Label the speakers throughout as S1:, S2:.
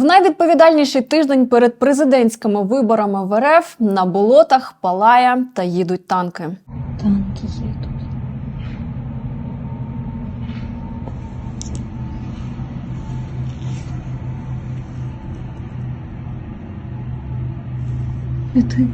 S1: В найвідповідальніший тиждень перед президентськими виборами в РФ на болотах палає та їдуть танки.
S2: Танки їдуть. І Ты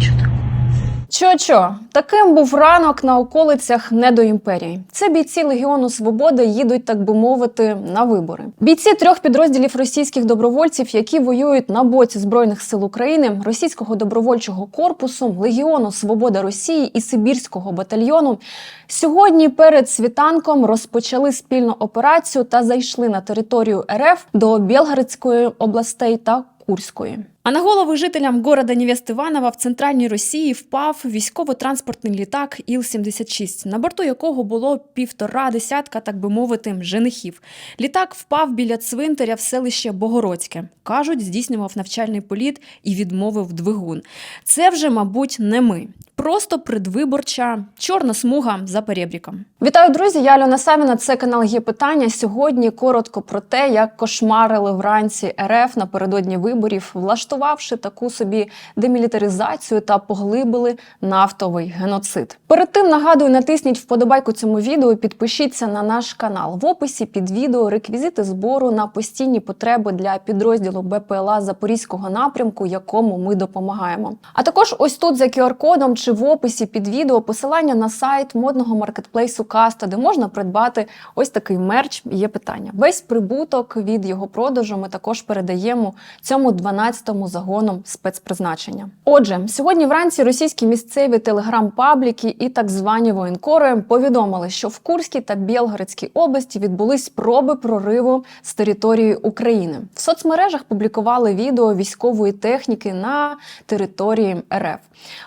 S2: что такое?
S1: Чо-чо, таким був ранок на околицях недоімперії. Це бійці Легіону Свободи їдуть, так би мовити, на вибори. Бійці трьох підрозділів російських добровольців, які воюють на боці збройних сил України, російського добровольчого корпусу, Легіону Свобода Росії і Сибірського батальйону, сьогодні перед світанком розпочали спільну операцію та зайшли на територію РФ до Білгородської областей та Курської. А на голови жителям города Невест Іванова в центральній Росії впав військово-транспортний літак Іл-76, на борту якого було півтора десятка, так би мовити, женихів. Літак впав біля цвинтаря в селище Богородське. Кажуть, здійснював навчальний політ і відмовив двигун. Це вже, мабуть, не ми. Просто предвиборча чорна смуга за перебріком. Вітаю, друзі! Я Альона Савіна. Це канал є питання. Сьогодні коротко про те, як кошмарили вранці РФ напередодні виборів, влаштувавши таку собі демілітаризацію та поглибили нафтовий геноцид. Перед тим нагадую, натисніть вподобайку цьому відео. Підпишіться на наш канал. В описі під відео реквізити збору на постійні потреби для підрозділу БПЛА Запорізького напрямку, якому ми допомагаємо. А також ось тут за QR-кодом чи в описі під відео посилання на сайт модного маркетплейсу Каста, де можна придбати ось такий мерч. Є питання. Весь прибуток від його продажу ми також передаємо цьому 12-му загону спецпризначення. Отже, сьогодні вранці російські місцеві телеграм-пабліки і так звані воєнкори повідомили, що в Курській та Білгородській області відбулись спроби прориву з території України. В соцмережах публікували відео військової техніки на території РФ.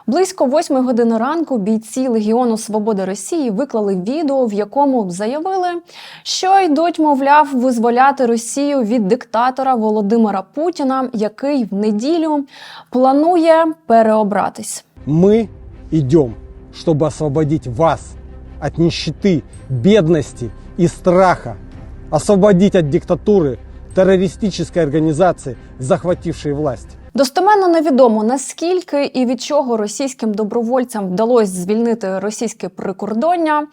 S1: Близько 8 години ранку бійці Легіону Свободи Росії виклали відео, в якому заявили, що йдуть, мовляв, визволяти Росію від диктатора Володимира Путіна, який в неділю планує переобратись.
S3: Мы идем, чтобы освободить вас от нищеты, бедности и страха, освободить от диктатуры террористической организации, захватившей власть.
S1: Достеменно невідомо наскільки і від чого російським добровольцям вдалося звільнити російське прикордоння,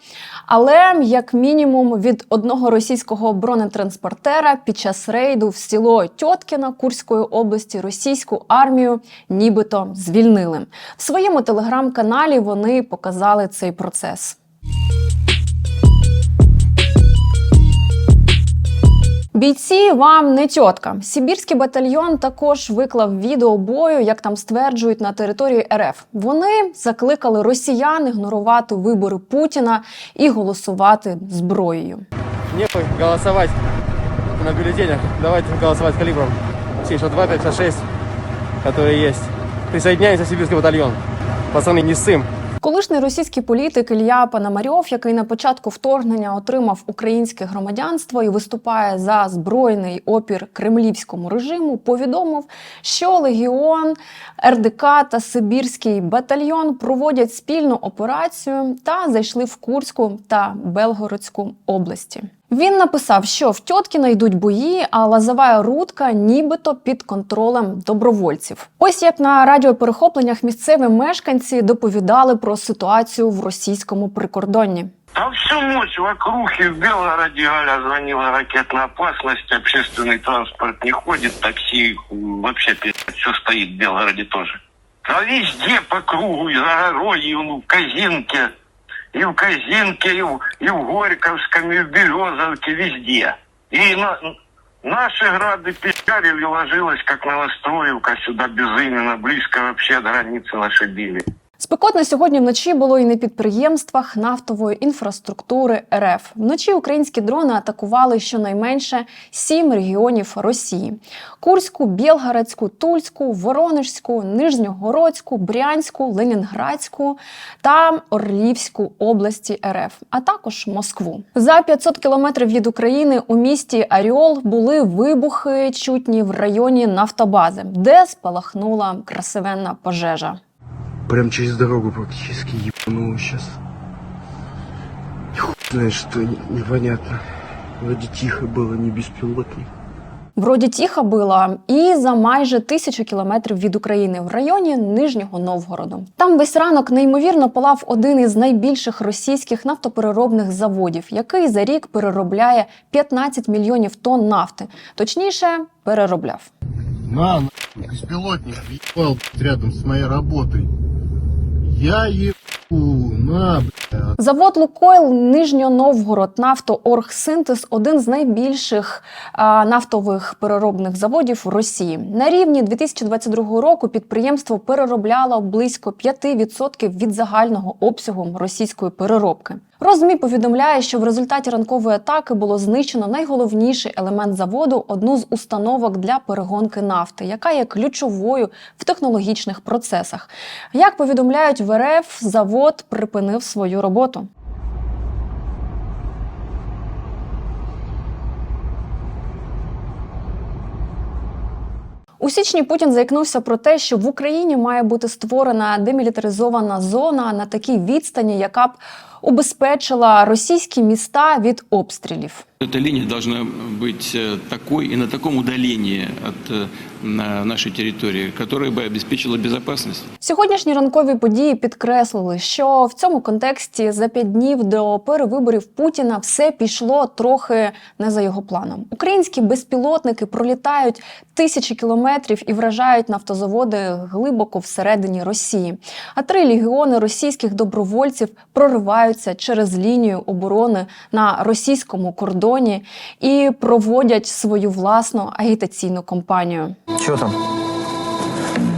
S1: але як мінімум від одного російського бронетранспортера під час рейду в село Тьоткіна Курської області російську армію нібито звільнили. В своєму телеграм-каналі вони показали цей процес. Бійці вам не тітка. Сибірський батальйон також виклав відео бою, як там стверджують на території РФ. Вони закликали росіян ігнорувати вибори Путіна і голосувати зброєю.
S4: Нехуй голосовать на бюллетенях. Давайте голосовать калибром 762, 556, которые есть. Присоединяемся в сибирский батальон. Пацаны, не ссым.
S1: Колишній російський політик Ілья Пономарьов, який на початку вторгнення отримав українське громадянство і виступає за збройний опір кремлівському режиму, повідомив, що Легіон, РДК та Сибірський батальйон проводять спільну операцію та зайшли в Курську та Белгородську області. Він написав, що в Тьоткіно йдуть бої, а лазова рудка нібито під контролем добровольців. Ось як на радіоперехопленнях місцеві мешканці доповідали про ситуацію в російському прикордонні.
S5: Там всю ночь вокруг и в Белгороде Галя звонила ракетная опасность, общественный транспорт не ходит, такси вообще все стоит в Белгороде тоже. А везде по кругу, и в Загородье, и в Казинке, и в Казинке, и в, и в Горьковском, и в Березовке, везде. И на, наши грады печалили, ложилась как новостроевка сюда безыменно, близко вообще от границы нашей били.
S1: Спекотно сьогодні вночі було і на підприємствах нафтової інфраструктури РФ. Вночі українські дрони атакували щонайменше сім регіонів Росії: Курську, Білгородську, Тульську, Воронежську, Нижньогородську, Брянську, Ленінградську та Орлівську області РФ, а також Москву. За 500 кілометрів від України у місті Аріол були вибухи чутні в районі Нафтобази, де спалахнула красивенна пожежа.
S6: Прям через дорогу практически ебануло сейчас. Хуй знает, что не- непонятно. Вроде тихо было, не беспилотник.
S1: Вроді тіха била і за майже тисячу кілометрів від України в районі Нижнього Новгороду. Там весь ранок неймовірно палав один із найбільших російських нафтопереробних заводів, який за рік переробляє 15 мільйонів тонн нафти. Точніше, переробляв.
S7: На, ебал блядь, рядом с моей работой. Я їх на.
S1: Завод Лукойл Нижньоновгород Нафтооргсинтез один з найбільших а, нафтових переробних заводів в Росії. На рівні 2022 року підприємство переробляло близько 5% від загального обсягу російської переробки. Розмі повідомляє, що в результаті ранкової атаки було знищено найголовніший елемент заводу одну з установок для перегонки нафти, яка є ключовою в технологічних процесах. Як повідомляють в РФ, завод припинив свою роботу. У січні Путін заікнувся про те, що в Україні має бути створена демілітаризована зона на такій відстані, яка б убезпечила російські міста від обстрілів.
S8: Эта линия должна быть э, такой и на таком удалении от э, на- нашей территории, которая бы обеспечила безопасность.
S1: Сьогоднішні ранкові події підкреслили, що в цьому контексті за п'ять днів до перевиборів Путіна все пішло трохи не за його планом. Українські безпілотники пролітають тисячі кілометрів і вражають нафтозаводи глибоко всередині Росії. А три легіони російських добровольців прориваються через лінію оборони на російському кордоні і проводять свою власну агітаційну кампанію.
S9: Що там?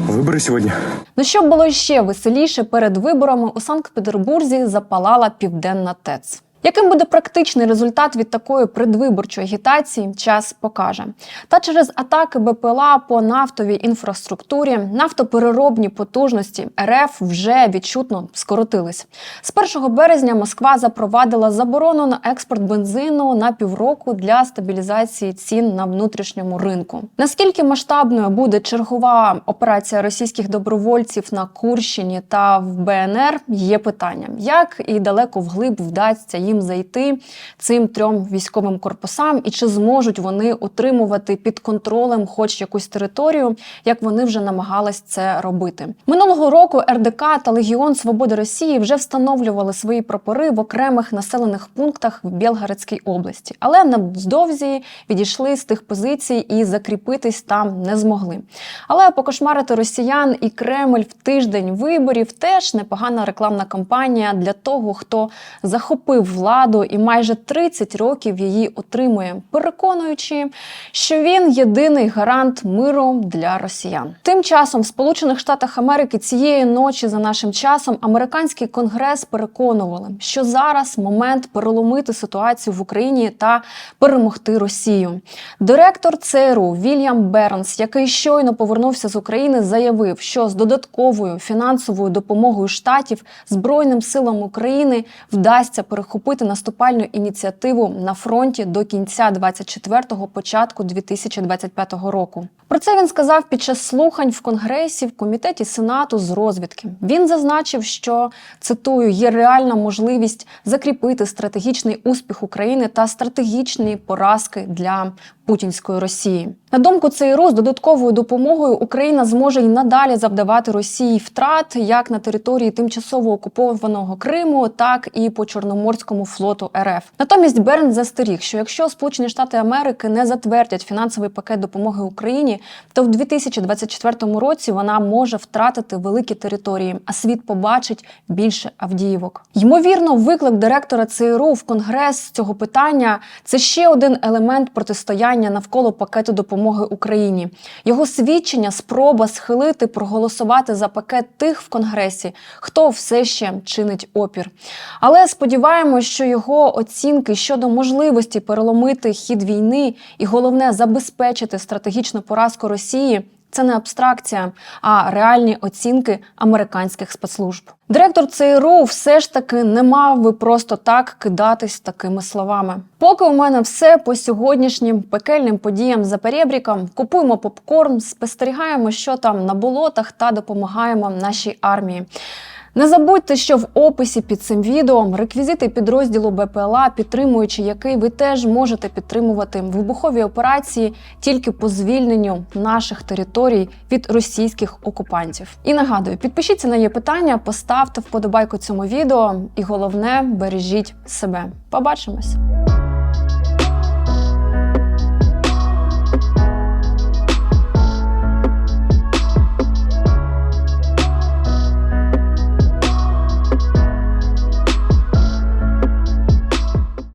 S9: Вибори сьогодні.
S1: Ну що було ще веселіше перед виборами у Санкт-Петербурзі запалала південна ТЕЦ. Яким буде практичний результат від такої предвиборчої агітації, час покаже. Та через атаки БПЛА по нафтовій інфраструктурі нафтопереробні потужності РФ вже відчутно скоротились. З 1 березня Москва запровадила заборону на експорт бензину на півроку для стабілізації цін на внутрішньому ринку. Наскільки масштабною буде чергова операція російських добровольців на Курщині та в БНР, є питанням, як і далеко вглиб вдасться їм зайти цим трьом військовим корпусам, і чи зможуть вони утримувати під контролем хоч якусь територію, як вони вже намагались це робити. Минулого року РДК та Легіон Свободи Росії вже встановлювали свої прапори в окремих населених пунктах в Білгородській області, але невдовзі відійшли з тих позицій і закріпитись там не змогли. Але покошмарити росіян і Кремль в тиждень виборів теж непогана рекламна кампанія для того, хто захопив владу і майже 30 років її отримує, переконуючи, що він єдиний гарант миру для росіян. Тим часом в Сполучених Штатах Америки цієї ночі за нашим часом американський конгрес переконували, що зараз момент переломити ситуацію в Україні та перемогти Росію. Директор ЦРУ Вільям Бернс, який щойно повернувся з України, заявив, що з додатковою фінансовою допомогою штатів Збройним силам України вдасться перехопити наступальну ініціативу на фронті до кінця 24-го, початку 2025 року. Про це він сказав під час слухань в Конгресі в комітеті Сенату з розвідки. Він зазначив, що цитую є реальна можливість закріпити стратегічний успіх України та стратегічні поразки для путінської Росії. На думку ЦРУ, з додатковою допомогою Україна зможе й надалі завдавати Росії втрат як на території тимчасово окупованого Криму, так і по Чорноморському флоту РФ. Натомість Берн застеріг, що якщо Сполучені Штати Америки не затвердять фінансовий пакет допомоги Україні, то в 2024 році вона може втратити великі території, а світ побачить більше Авдіївок. Ймовірно, виклик директора ЦРУ в Конгрес з цього питання це ще один елемент протистояння навколо пакету допомоги Україні. Його свідчення спроба схилити проголосувати за пакет тих в Конгресі, хто все ще чинить опір. Але сподіваємось, що його оцінки щодо можливості переломити хід війни і головне забезпечити стратегічну поразку Росії. Це не абстракція, а реальні оцінки американських спецслужб. Директор ЦРУ все ж таки не мав би просто так кидатись такими словами. Поки у мене все по сьогоднішнім пекельним подіям за перебріком. Купуємо попкорн, спостерігаємо, що там на болотах, та допомагаємо нашій армії. Не забудьте, що в описі під цим відео реквізити підрозділу БПЛА, підтримуючи який ви теж можете підтримувати вибухові операції тільки по звільненню наших територій від російських окупантів. І нагадую, підпишіться на є питання, поставте вподобайку цьому відео, і головне бережіть себе. Побачимось.